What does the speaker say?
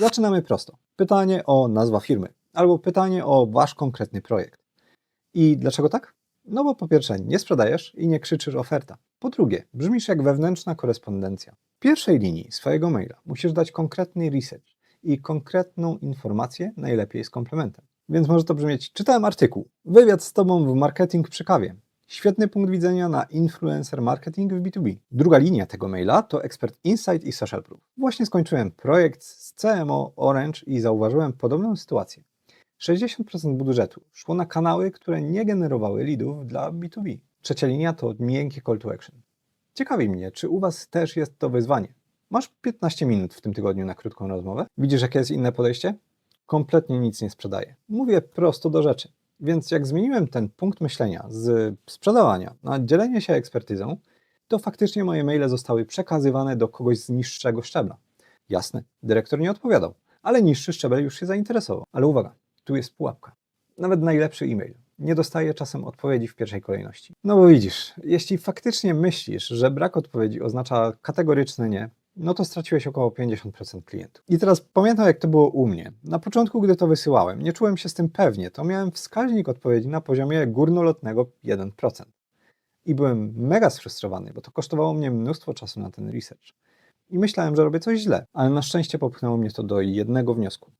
Zaczynamy prosto. Pytanie o nazwa firmy albo pytanie o wasz konkretny projekt. I dlaczego tak? No bo po pierwsze nie sprzedajesz i nie krzyczysz oferta. Po drugie, brzmisz jak wewnętrzna korespondencja. W pierwszej linii swojego maila musisz dać konkretny research i konkretną informację, najlepiej z komplementem. Więc może to brzmieć, czytałem artykuł, wywiad z tobą w marketing przy kawie. Świetny punkt widzenia na influencer marketing w B2B. Druga linia tego maila to ekspert Insight i Social Proof. Właśnie skończyłem projekt z CMO Orange i zauważyłem podobną sytuację. 60% budżetu szło na kanały, które nie generowały leadów dla B2B. Trzecia linia to miękkie call to action. Ciekawi mnie, czy u Was też jest to wyzwanie. Masz 15 minut w tym tygodniu na krótką rozmowę? Widzisz, jakie jest inne podejście? Kompletnie nic nie sprzedaję. Mówię prosto do rzeczy. Więc jak zmieniłem ten punkt myślenia z sprzedawania na dzielenie się ekspertyzą, to faktycznie moje maile zostały przekazywane do kogoś z niższego szczebla. Jasne, dyrektor nie odpowiadał, ale niższy szczebel już się zainteresował. Ale uwaga, tu jest pułapka. Nawet najlepszy e-mail nie dostaje czasem odpowiedzi w pierwszej kolejności. No bo widzisz, jeśli faktycznie myślisz, że brak odpowiedzi oznacza kategoryczne nie, no to straciłeś około 50% klientów. I teraz pamiętam, jak to było u mnie. Na początku, gdy to wysyłałem, nie czułem się z tym pewnie, to miałem wskaźnik odpowiedzi na poziomie górnolotnego 1%. I byłem mega sfrustrowany, bo to kosztowało mnie mnóstwo czasu na ten research. I myślałem, że robię coś źle, ale na szczęście popchnęło mnie to do jednego wniosku.